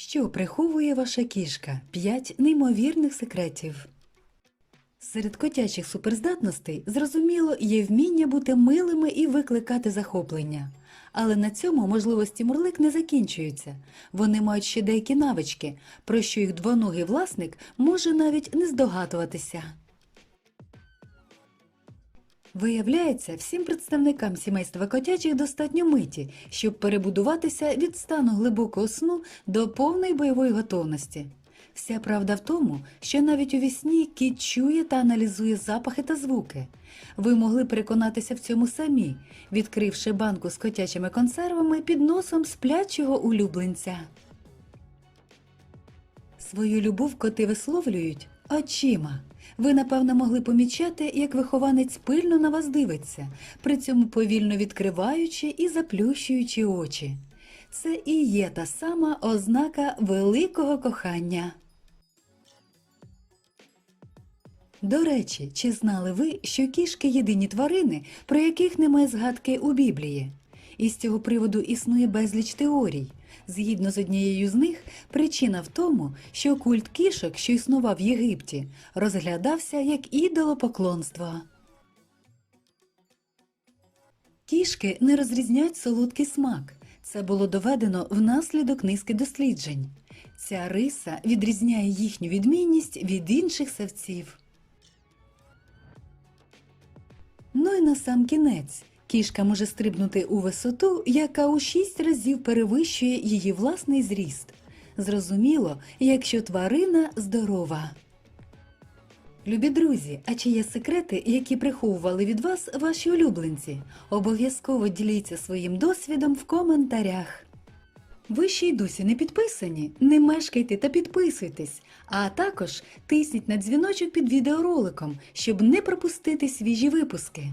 Що приховує ваша кішка? П'ять неймовірних секретів. Серед котячих суперздатностей, зрозуміло, є вміння бути милими і викликати захоплення. Але на цьому можливості мурлик не закінчуються. Вони мають ще деякі навички, про що їх двоногий власник може навіть не здогадуватися. Виявляється, всім представникам сімейства котячих достатньо миті, щоб перебудуватися від стану глибокого сну до повної бойової готовності. Вся правда в тому, що навіть у вісні кіт чує та аналізує запахи та звуки. Ви могли переконатися в цьому самі, відкривши банку з котячими консервами під носом сплячого улюбленця. Свою любов коти висловлюють очима. Ви, напевно, могли помічати, як вихованець пильно на вас дивиться, при цьому повільно відкриваючи і заплющуючи очі. Це і є та сама ознака великого кохання. До речі, чи знали ви, що кішки єдині тварини, про яких немає згадки у Біблії? І з цього приводу існує безліч теорій. Згідно з однією з них, причина в тому, що культ кішок, що існував в Єгипті, розглядався як ідолопоклонство. Кішки не розрізняють солодкий смак. Це було доведено внаслідок низки досліджень. Ця риса відрізняє їхню відмінність від інших савців. Ну і на сам кінець. Кішка може стрибнути у висоту, яка у шість разів перевищує її власний зріст. Зрозуміло, якщо тварина здорова. Любі друзі, а чи є секрети, які приховували від вас ваші улюбленці? Обов'язково діліться своїм досвідом в коментарях. Ви ще й досі не підписані? Не мешкайте та підписуйтесь, а також тисніть на дзвіночок під відеороликом, щоб не пропустити свіжі випуски.